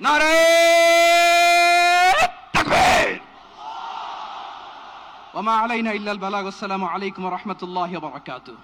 نعرہ تکبیر وما علينا الا البلاغ والسلام عليكم ورحمه الله وبركاته